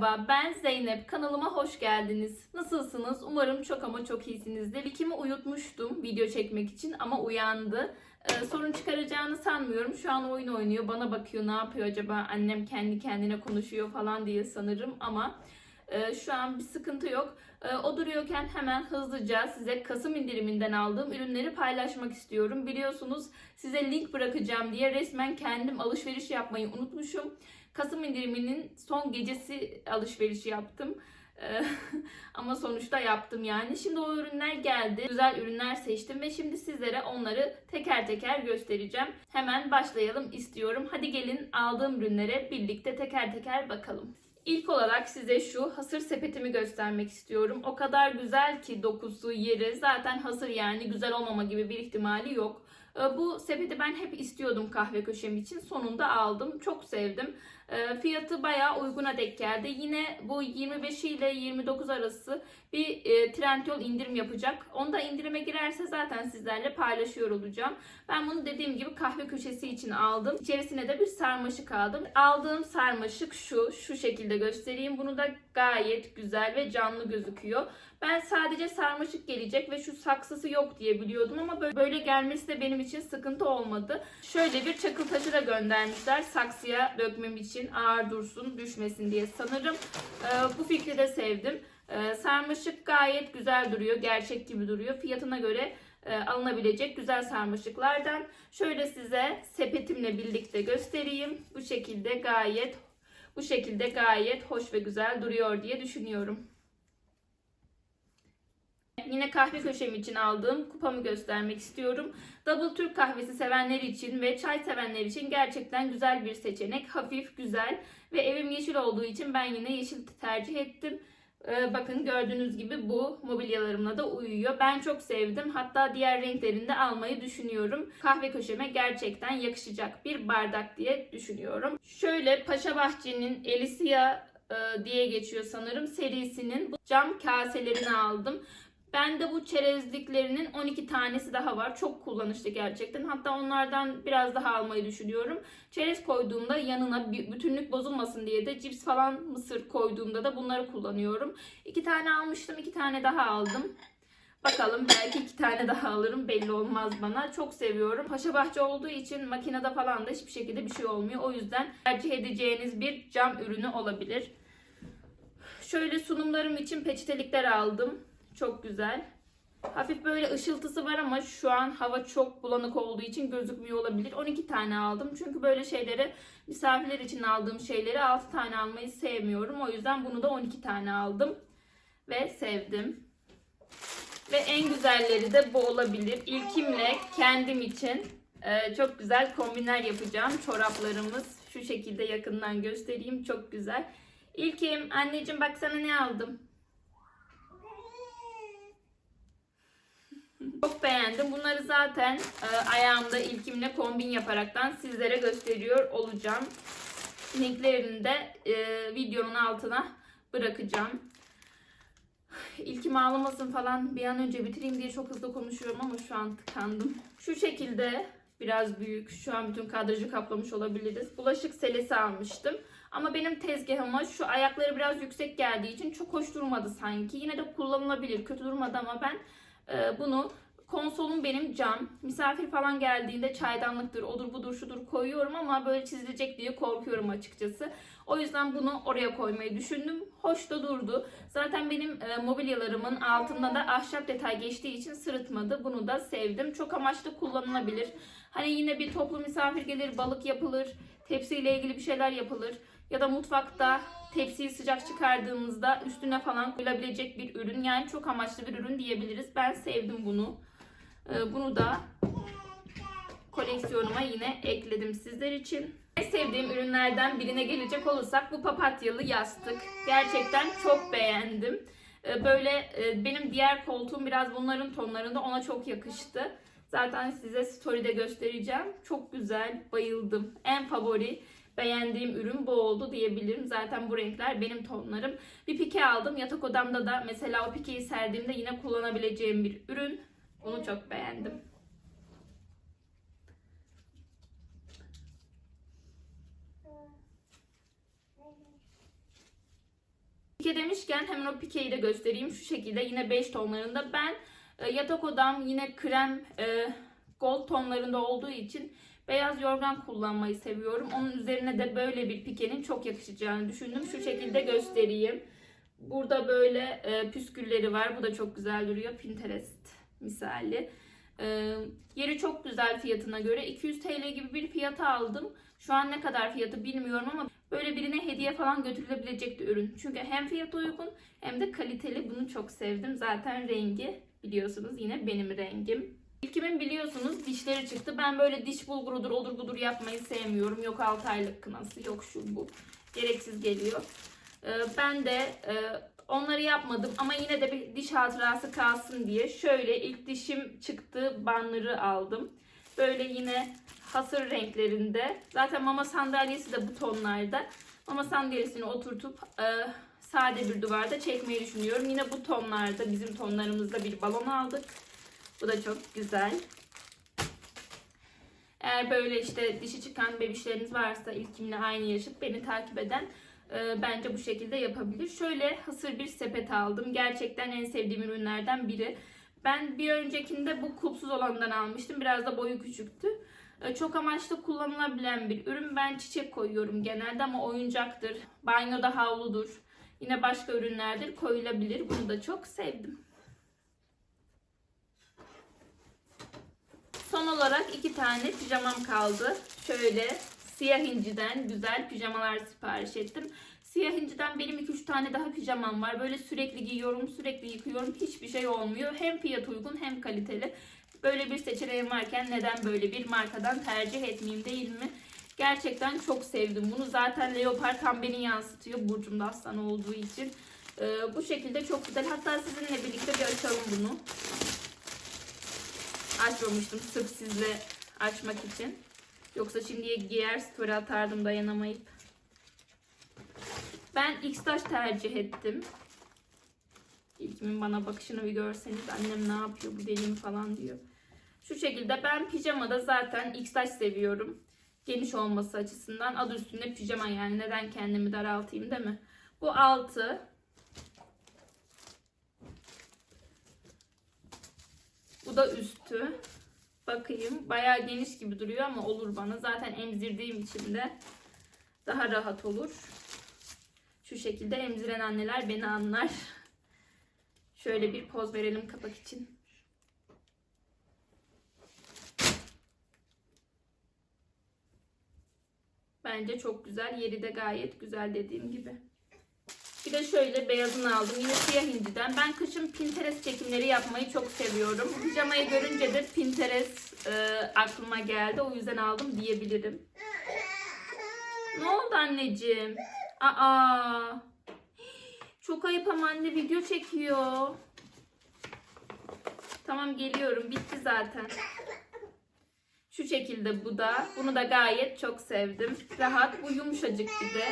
Merhaba. Ben Zeynep. Kanalıma hoş geldiniz. Nasılsınız? Umarım çok ama çok iyisinizdir. İlkimi uyutmuştum video çekmek için ama uyandı. Ee, sorun çıkaracağını sanmıyorum. Şu an oyun oynuyor. Bana bakıyor. Ne yapıyor acaba? Annem kendi kendine konuşuyor falan diye sanırım ama e, şu an bir sıkıntı yok. E, o duruyorken hemen hızlıca size Kasım indiriminden aldığım ürünleri paylaşmak istiyorum. Biliyorsunuz size link bırakacağım diye resmen kendim alışveriş yapmayı unutmuşum. Kasım indiriminin son gecesi alışverişi yaptım. Ee, Ama sonuçta yaptım yani. Şimdi o ürünler geldi. Güzel ürünler seçtim ve şimdi sizlere onları teker teker göstereceğim. Hemen başlayalım istiyorum. Hadi gelin aldığım ürünlere birlikte teker teker bakalım. İlk olarak size şu hasır sepetimi göstermek istiyorum. O kadar güzel ki dokusu, yeri zaten hasır yani güzel olmama gibi bir ihtimali yok. Ee, Bu sepeti ben hep istiyordum kahve köşem için. Sonunda aldım. Çok sevdim. Ee, Fiyatı bayağı uyguna denk geldi. Yine bu 25 ile 29 arası bir e, Trendyol indirim yapacak. Onda indirime girerse zaten sizlerle paylaşıyor olacağım. Ben bunu dediğim gibi kahve köşesi için aldım. İçerisine de bir sarmaşık aldım. Aldığım sarmaşık şu. Şu şekilde göstereyim. Bunu da gayet güzel ve canlı gözüküyor. Ben sadece sarmaşık gelecek ve şu saksısı yok diye biliyordum ama böyle- gelmesi de benim için sıkıntı olmadı. Şöyle bir çakıl taşı da göndermişler saksıya dökmem için ağır dursun düşmesin diye sanırım. Ee, bu fikri de sevdim. Ee, sarmaşık gayet güzel duruyor gerçek gibi duruyor. Fiyatına göre e, alınabilecek güzel sarmaşıklardan. Şöyle size sepetimle birlikte göstereyim. Bu şekilde gayet bu şekilde gayet hoş ve güzel duruyor diye düşünüyorum. Yine kahve köşem için aldığım kupamı göstermek istiyorum. Double Türk kahvesi sevenler için ve çay sevenler için gerçekten güzel bir seçenek. Hafif, güzel ve evim yeşil olduğu için ben yine yeşil tercih ettim. Ee, bakın gördüğünüz gibi bu mobilyalarımla da uyuyor. Ben çok sevdim. Hatta diğer renklerini de almayı düşünüyorum. Kahve köşeme gerçekten yakışacak bir bardak diye düşünüyorum. Şöyle Paşa Bahçe'nin Elisia e, diye geçiyor sanırım serisinin cam kaselerini aldım. Ben de bu çerezliklerinin 12 tanesi daha var. Çok kullanışlı gerçekten. Hatta onlardan biraz daha almayı düşünüyorum. Çerez koyduğumda yanına bütünlük bozulmasın diye de cips falan mısır koyduğumda da bunları kullanıyorum. İki tane almıştım. iki tane daha aldım. Bakalım belki iki tane daha alırım belli olmaz bana. Çok seviyorum. Paşa bahçe olduğu için makinede falan da hiçbir şekilde bir şey olmuyor. O yüzden tercih edeceğiniz bir cam ürünü olabilir. Şöyle sunumlarım için peçetelikler aldım. Çok güzel. Hafif böyle ışıltısı var ama şu an hava çok bulanık olduğu için gözükmüyor olabilir. 12 tane aldım. Çünkü böyle şeyleri misafirler için aldığım şeyleri 6 tane almayı sevmiyorum. O yüzden bunu da 12 tane aldım. Ve sevdim. Ve en güzelleri de bu olabilir. İlkimle kendim için e, çok güzel kombinler yapacağım. Çoraplarımız şu şekilde yakından göstereyim. Çok güzel. İlkim anneciğim bak sana ne aldım. Çok beğendim. Bunları zaten e, ayağımda ilkimle kombin yaparaktan sizlere gösteriyor olacağım. Linklerini de e, videonun altına bırakacağım. İlkim ağlamasın falan bir an önce bitireyim diye çok hızlı konuşuyorum ama şu an tıkandım. Şu şekilde biraz büyük. Şu an bütün kadrajı kaplamış olabiliriz. Bulaşık selesi almıştım. Ama benim tezgahıma şu ayakları biraz yüksek geldiği için çok hoş durmadı sanki. Yine de kullanılabilir. Kötü durmadı ama ben ee, bunu konsolum benim cam. Misafir falan geldiğinde çaydanlıktır, odur budur şudur koyuyorum ama böyle çizilecek diye korkuyorum açıkçası. O yüzden bunu oraya koymayı düşündüm. Hoş da durdu. Zaten benim e, mobilyalarımın altında da ahşap detay geçtiği için sırıtmadı. Bunu da sevdim. Çok amaçlı kullanılabilir. Hani yine bir toplu misafir gelir, balık yapılır, tepsiyle ilgili bir şeyler yapılır. Ya da mutfakta tepsiyi sıcak çıkardığımızda üstüne falan koyulabilecek bir ürün. Yani çok amaçlı bir ürün diyebiliriz. Ben sevdim bunu. Ee, bunu da koleksiyonuma yine ekledim sizler için. En sevdiğim ürünlerden birine gelecek olursak bu papatyalı yastık. Gerçekten çok beğendim. Ee, Böyle e, benim diğer koltuğum biraz bunların tonlarında ona çok yakıştı. Zaten size story'de göstereceğim. Çok güzel, bayıldım. En favori beğendiğim ürün bu oldu diyebilirim. Zaten bu renkler benim tonlarım. Bir pike aldım. Yatak odamda da mesela o pikeyi serdiğimde yine kullanabileceğim bir ürün. Onu çok beğendim. Pike demişken hemen o pikeyi de göstereyim. Şu şekilde yine 5 tonlarında. Ben e, yatak odam yine krem e, gold tonlarında olduğu için beyaz yorgan kullanmayı seviyorum. Onun üzerine de böyle bir pikenin çok yakışacağını düşündüm. Şu şekilde göstereyim. Burada böyle e, püskülleri var. Bu da çok güzel duruyor. Pinterest misali. E, yeri çok güzel fiyatına göre. 200 TL gibi bir fiyata aldım. Şu an ne kadar fiyatı bilmiyorum ama böyle birine hediye falan götürülebilecek bir ürün. Çünkü hem fiyatı uygun hem de kaliteli. Bunu çok sevdim. Zaten rengi biliyorsunuz yine benim rengim. İlkimin biliyorsunuz dişleri çıktı. Ben böyle diş bulgurudur, olur budur yapmayı sevmiyorum. Yok 6 aylık kınası, yok şu bu. Gereksiz geliyor. Ee, ben de e, onları yapmadım ama yine de bir diş hatırası kalsın diye şöyle ilk dişim çıktı banları aldım. Böyle yine hasır renklerinde. Zaten mama sandalyesi de bu tonlarda. Mama sandalyesini oturtup e, sade bir duvarda çekmeyi düşünüyorum. Yine bu tonlarda bizim tonlarımızda bir balon aldık. Bu da çok güzel. Eğer böyle işte dişi çıkan bebişleriniz varsa ilkimle aynı yaşıt beni takip eden e, bence bu şekilde yapabilir. Şöyle hasır bir sepet aldım. Gerçekten en sevdiğim ürünlerden biri. Ben bir öncekinde bu kulpsuz olandan almıştım. Biraz da boyu küçüktü. E, Çok amaçlı kullanılabilen bir ürün. Ben çiçek koyuyorum genelde ama oyuncaktır. Banyoda havludur. Yine başka ürünlerdir koyulabilir. Bunu da çok sevdim. Son olarak iki tane pijamam kaldı. Şöyle siyah inciden güzel pijamalar sipariş ettim. Siyah inciden benim 2-3 tane daha pijamam var. Böyle sürekli giyiyorum, sürekli yıkıyorum. Hiçbir şey olmuyor. Hem fiyat uygun hem kaliteli. Böyle bir seçeneğim varken neden böyle bir markadan tercih etmeyeyim değil mi? Gerçekten çok sevdim bunu. Zaten leopar tam beni yansıtıyor. Burcumda aslan olduğu için. Ee, bu şekilde çok güzel. Hatta sizinle birlikte bir açalım bunu açmamıştım sırf sizle açmak için. Yoksa şimdiye giyer story atardım dayanamayıp. Ben X-Taş tercih ettim. İlkimin bana bakışını bir görseniz annem ne yapıyor bu deli mi falan diyor. Şu şekilde ben pijamada zaten X-Taş seviyorum. Geniş olması açısından adı üstünde pijama yani neden kendimi daraltayım değil mi? Bu altı. Bu da üstü. Bakayım. Bayağı geniş gibi duruyor ama olur bana. Zaten emzirdiğim için de daha rahat olur. Şu şekilde emziren anneler beni anlar. Şöyle bir poz verelim kapak için. Bence çok güzel. Yeri de gayet güzel dediğim gibi. Bir de şöyle beyazını aldım. Yine siyah inciden. Ben kışın Pinterest çekimleri yapmayı çok seviyorum. Pijamayı görünce de Pinterest e, aklıma geldi. O yüzden aldım diyebilirim. Ne oldu anneciğim? Aa. Çok ayıp ama anne video çekiyor. Tamam geliyorum. Bitti zaten. Şu şekilde bu da. Bunu da gayet çok sevdim. Rahat. Bu yumuşacık bir de.